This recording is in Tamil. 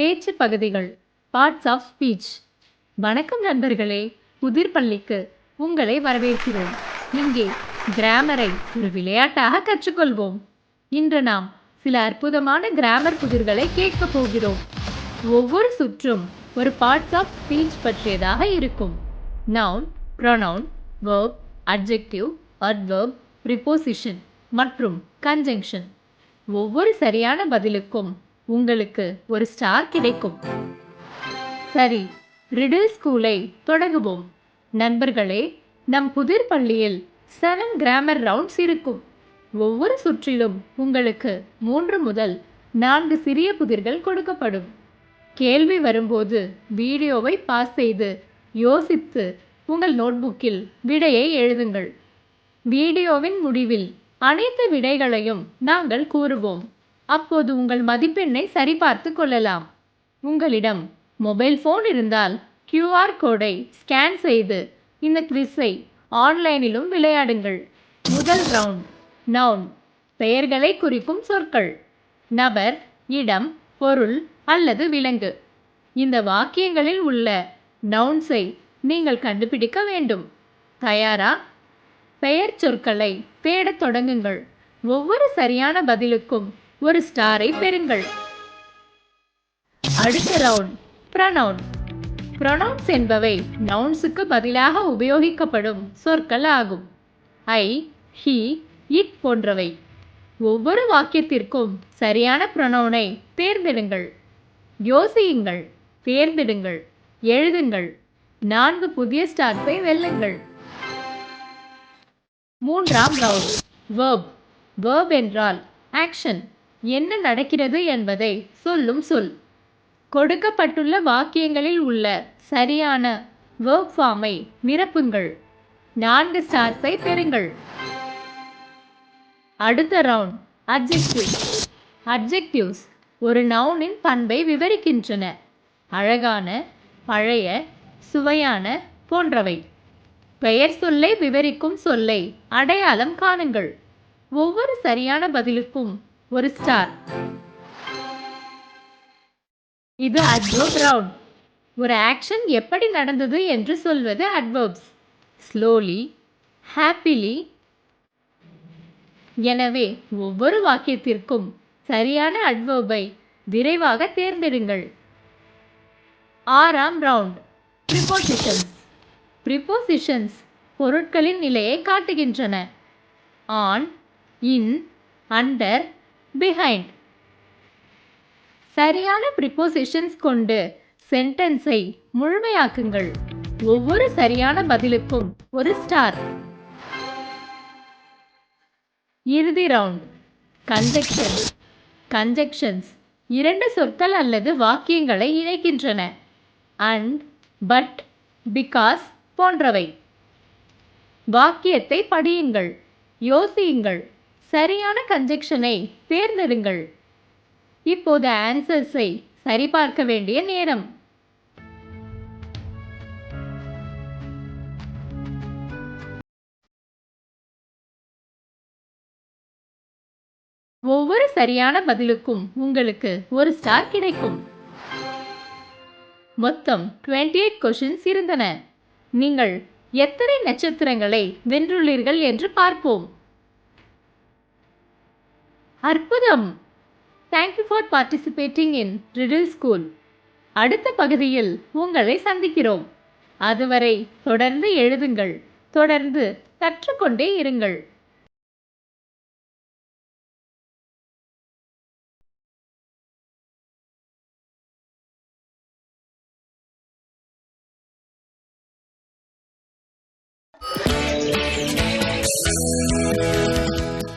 பேச்சு பகுதிகள் பார்ட்ஸ் ஆஃப் ஸ்பீச் வணக்கம் நண்பர்களே புதிர் பள்ளிக்கு உங்களை வரவேற்கிறோம். இங்கே கிராமரை ஒரு விளையாட்டாக கற்றுக்கொள்வோம். இன்று நாம் சில அற்புதமான கிராமர் புதிர்களை கேட்கப் போகிறோம். ஒவ்வொரு சுற்றும் ஒரு பார்ட்ஸ் ஆஃப் ஸ்பீச் பற்றியதாக இருக்கும். Noun pronoun verb adjective adverb preposition மற்றும் கன்ஜங்ஷன் ஒவ்வொரு சரியான பதிலுக்கும் உங்களுக்கு ஒரு ஸ்டார் கிடைக்கும். சரி ரிடில் ஸ்கூலை தொடங்குவோம். நண்பர்களே நம் புதிர் பள்ளியில் செவன் கிராமர் ரவுண்ட்ஸ் இருக்கும். ஒவ்வொரு சுற்றிலும் உங்களுக்கு மூன்று முதல் நான்கு சிறிய புதிர்கள் கொடுக்கப்படும். கேள்வி வரும்போது வீடியோவை பாஸ் செய்து யோசித்து உங்கள் நோட்புக்கில் விடையை எழுதுங்கள். வீடியோவின் முடிவில் அனைத்து விடைகளையும் நாங்கள் கூறுவோம். அப்போது உங்கள் மதிப்பெண்ணை சரிபார்த்து கொள்ளலாம். உங்களிடம் மொபைல் ஃபோன் இருந்தால் கியூஆர் கோடை ஸ்கேன் செய்து இந்த குவிஸை ஆன்லைனிலும் விளையாடுங்கள். முதல் ரவுண்ட் நவுன் பெயர்களை குறிக்கும் சொற்கள். நபர் இடம் பொருள் அல்லது விலங்கு. இந்த வாக்கியங்களில் உள்ள நவுன்ஸை நீங்கள் கண்டுபிடிக்க வேண்டும். தயாரா? பெயர் சொற்களை தேடத் தொடங்குங்கள். ஒவ்வொரு சரியான பதிலுக்கும் ஒரு ஸ்டாரை பெறுங்கள். அடுத்த ரவுண்ட் ப்ரனவுன் ப்ரொனவுன்ஸ் என்பவை நவுன்ஸுக்கு பதிலாக உபயோகிக்கப்படும் சொற்கள் ஆகும். ஐ ஹி இட் போன்றவை. ஒவ்வொரு வாக்கியத்திற்கும் சரியான ப்ரொனவுனை தேர்ந்தெடுங்கள். யோசியுங்கள் தேர்ந்தெடுங்கள் எழுதுங்கள். நான்கு புதிய ஸ்டார்ஸை வெல்லுங்கள். மூன்றாம் ரவுண்ட் வேர்ப் வேர்ப் என்றால் ஆக்ஷன் என்ன நடக்கிறது என்பதை சொல்லும் சொல். கொடுக்கப்பட்டுள்ள வாக்கியங்களில் உள்ள சரியான verb ஃபார்மை நிரப்புங்கள். நான்கு ஸ்டார்ஸை பெறுங்கள். அடுத்த ரவுண்ட் அட்ஜெக்டிவ் அட்ஜெக்டிவ்ஸ் ஒரு நவுனின் பண்பை விவரிக்கின்றன. அழகான பழைய சுவையான போன்றவை. பெயர் சொல்லை விவரிக்கும் சொல்லை அடையாளம் காணுங்கள். ஒவ்வொரு சரியான பதிலுக்கும் ஒரு ஸ்டார் இது அட்வர்ப் ரவுண்ட் ஒரு ஆக்ஷன் எப்படி நடந்தது என்று சொல்வது அட்வர்ப்ஸ் ஸ்லோலி ஹாப்பிலி எனவே ஒவ்வொரு வாக்கியத்திற்கும் சரியான அட்வர்பை விரைவாக தேர்ந்தெடுங்கள். ஆறாம் ரவுண்ட் ப்ரிப்போசிஷன்ஸ் ப்ரிப்போசிஷன்ஸ் பொருட்களின் நிலையை காட்டுகின்றன. ஆன் இன் அண்டர் பிஹைண்ட் சரியான ப்ரிப்போசிஷன்ஸ் கொண்டு சென்டென்ஸை முழுமையாக்குங்கள். ஒவ்வொரு சரியான பதிலுக்கும் ஒரு ஸ்டார் இறுதி ரவுண்ட் கன்ஜெக்ஷன் கன்ஜெக்ஷன்ஸ் இரண்டு சொற்கள் அல்லது வாக்கியங்களை இணைக்கின்றன. அண்ட் பட் பிகாஸ் போன்றவை. வாக்கியத்தை படியுங்கள். யோசியுங்கள். சரியான கன்ஜெக்ஷனை தேர்ந்தெடுங்கள். இப்போது ஆன்சர்ஸை சரிபார்க்க வேண்டிய நேரம். ஒவ்வொரு சரியான பதிலுக்கும் உங்களுக்கு ஒரு ஸ்டார் கிடைக்கும். மொத்தம் 28 எயிட் கொஷின்ஸ் இருந்தன. நீங்கள் எத்தனை நட்சத்திரங்களை வென்றுள்ளீர்கள் என்று பார்ப்போம். அற்புதம். Thank you for participating in Riddle School அடுத்த பகுதியில் உங்களை சந்திக்கிறோம். அதுவரை தொடர்ந்து எழுதுங்கள். தொடர்ந்து கற்றுக்கொண்டே இருங்கள்.